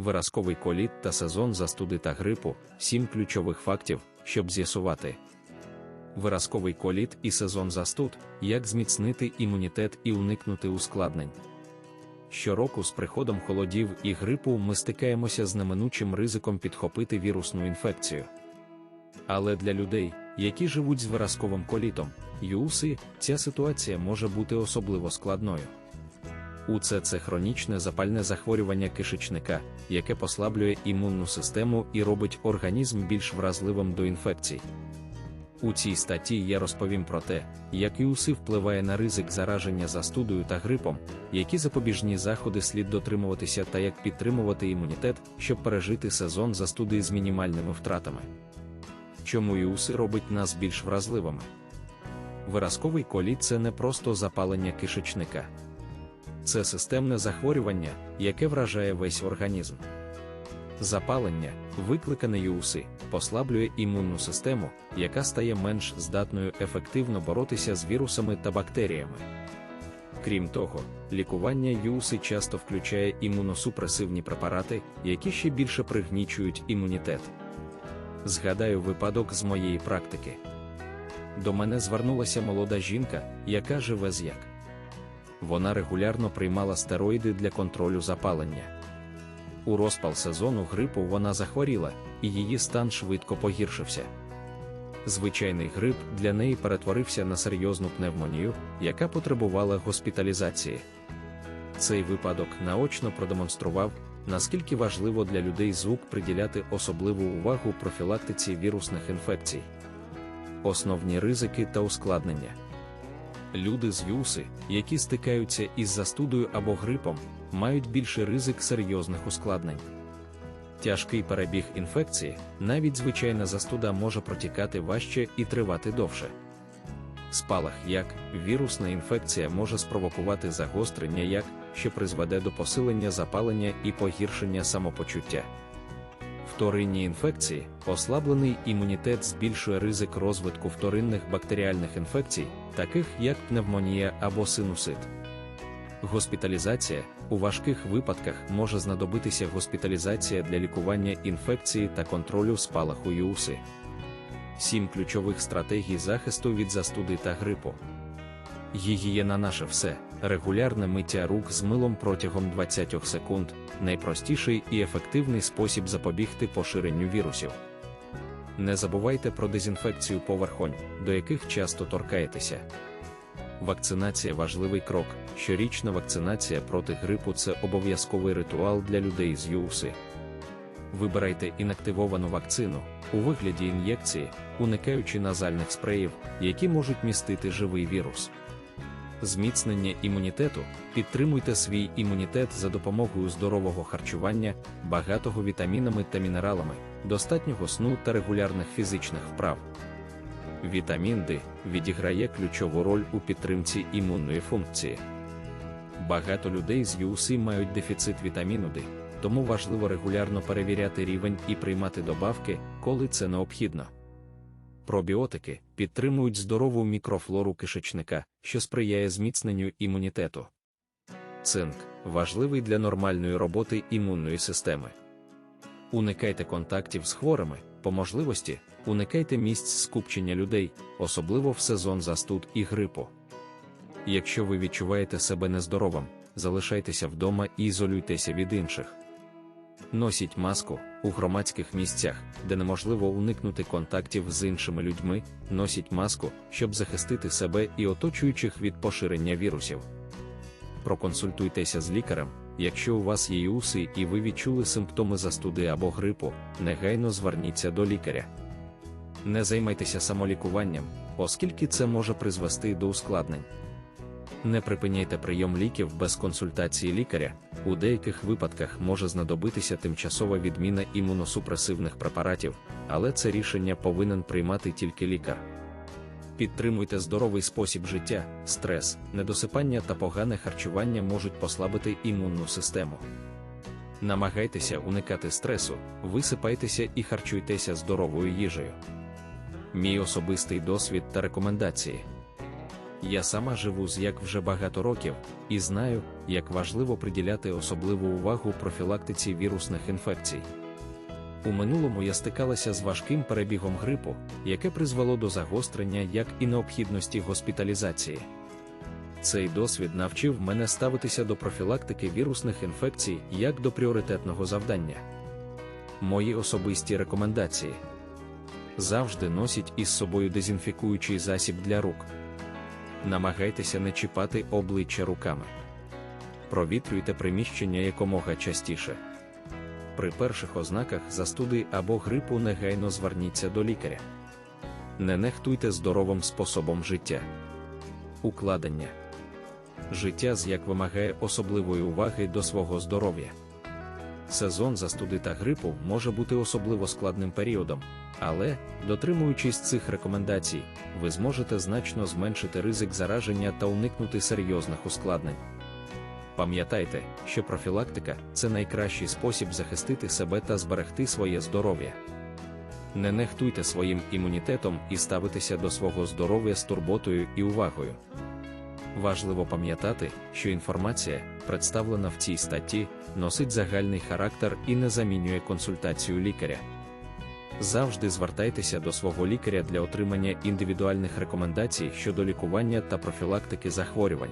виразковий коліт та сезон застуди та грипу 7 ключових фактів, щоб з'ясувати. Виразковий коліт і сезон застуд, як зміцнити імунітет і уникнути ускладнень. Щороку з приходом холодів і грипу ми стикаємося з неминучим ризиком підхопити вірусну інфекцію. Але для людей, які живуть з виразковим колітом, ЮУСИ, ця ситуація може бути особливо складною. УЦ це хронічне запальне захворювання кишечника, яке послаблює імунну систему і робить організм більш вразливим до інфекцій. У цій статті я розповім про те, як ЮУСИ впливає на ризик зараження застудою та грипом, які запобіжні заходи слід дотримуватися та як підтримувати імунітет, щоб пережити сезон застуди з мінімальними втратами. Чому ЮУСИ робить нас більш вразливими? Виразковий коліт це не просто запалення кишечника. Це системне захворювання, яке вражає весь організм. Запалення, викликане ЮУСИ, послаблює імунну систему, яка стає менш здатною ефективно боротися з вірусами та бактеріями. Крім того, лікування ЮУСИ часто включає імуносупресивні препарати, які ще більше пригнічують імунітет. Згадаю випадок з моєї практики. До мене звернулася молода жінка, яка живе з як. Вона регулярно приймала стероїди для контролю запалення. У розпал сезону грипу вона захворіла, і її стан швидко погіршився. Звичайний грип для неї перетворився на серйозну пневмонію, яка потребувала госпіталізації. Цей випадок наочно продемонстрував, наскільки важливо для людей звук приділяти особливу увагу профілактиці вірусних інфекцій. Основні ризики та ускладнення. Люди з ЮСИ, які стикаються із застудою або грипом, мають більший ризик серйозних ускладнень. Тяжкий перебіг інфекції, навіть звичайна застуда може протікати важче і тривати довше. Спалах як вірусна інфекція може спровокувати загострення як, що призведе до посилення запалення і погіршення самопочуття. Вторинні інфекції, ослаблений імунітет збільшує ризик розвитку вторинних бактеріальних інфекцій, таких як пневмонія або синусит. Госпіталізація у важких випадках може знадобитися госпіталізація для лікування інфекції та контролю спалаху ЮУСИ. Сім ключових стратегій захисту від застуди та грипу. Гігієна наше все, регулярне миття рук з милом протягом 20 секунд, найпростіший і ефективний спосіб запобігти поширенню вірусів. Не забувайте про дезінфекцію поверхонь, до яких часто торкаєтеся. Вакцинація важливий крок. Щорічна вакцинація проти грипу це обов'язковий ритуал для людей з ЮУСИ. Вибирайте інактивовану вакцину у вигляді ін'єкції, уникаючи назальних спреїв, які можуть містити живий вірус. Зміцнення імунітету підтримуйте свій імунітет за допомогою здорового харчування, багатого вітамінами та мінералами, достатнього сну та регулярних фізичних вправ. Вітамін D відіграє ключову роль у підтримці імунної функції. Багато людей з ЮУСИ мають дефіцит вітаміну D, тому важливо регулярно перевіряти рівень і приймати добавки, коли це необхідно. Пробіотики підтримують здорову мікрофлору кишечника, що сприяє зміцненню імунітету. Цинк важливий для нормальної роботи імунної системи. Уникайте контактів з хворими, по можливості, уникайте місць скупчення людей, особливо в сезон застуд і грипу. Якщо ви відчуваєте себе нездоровим, залишайтеся вдома і ізолюйтеся від інших. Носіть маску у громадських місцях, де неможливо уникнути контактів з іншими людьми, носіть маску, щоб захистити себе і оточуючих від поширення вірусів. Проконсультуйтеся з лікарем, якщо у вас є ЮСИ і ви відчули симптоми застуди або грипу, негайно зверніться до лікаря. Не займайтеся самолікуванням, оскільки це може призвести до ускладнень. Не припиняйте прийом ліків без консультації лікаря, у деяких випадках може знадобитися тимчасова відміна імуносупресивних препаратів, але це рішення повинен приймати тільки лікар. Підтримуйте здоровий спосіб життя, стрес, недосипання та погане харчування можуть послабити імунну систему. Намагайтеся уникати стресу, висипайтеся і харчуйтеся здоровою їжею. Мій особистий досвід та рекомендації. Я сама живу з як вже багато років і знаю, як важливо приділяти особливу увагу профілактиці вірусних інфекцій. У минулому я стикалася з важким перебігом грипу, яке призвело до загострення як і необхідності госпіталізації. Цей досвід навчив мене ставитися до профілактики вірусних інфекцій як до пріоритетного завдання. Мої особисті рекомендації завжди носіть із собою дезінфікуючий засіб для рук. Намагайтеся не чіпати обличчя руками. Провітрюйте приміщення якомога частіше. При перших ознаках застуди або грипу негайно зверніться до лікаря. Не нехтуйте здоровим способом життя. Укладення життя з як вимагає особливої уваги до свого здоров'я. Сезон застуди та грипу може бути особливо складним періодом, але, дотримуючись цих рекомендацій, ви зможете значно зменшити ризик зараження та уникнути серйозних ускладнень. Пам'ятайте, що профілактика це найкращий спосіб захистити себе та зберегти своє здоров'я. Не нехтуйте своїм імунітетом і ставитеся до свого здоров'я з турботою і увагою. Важливо пам'ятати, що інформація, представлена в цій статті, носить загальний характер і не замінює консультацію лікаря. Завжди звертайтеся до свого лікаря для отримання індивідуальних рекомендацій щодо лікування та профілактики захворювань.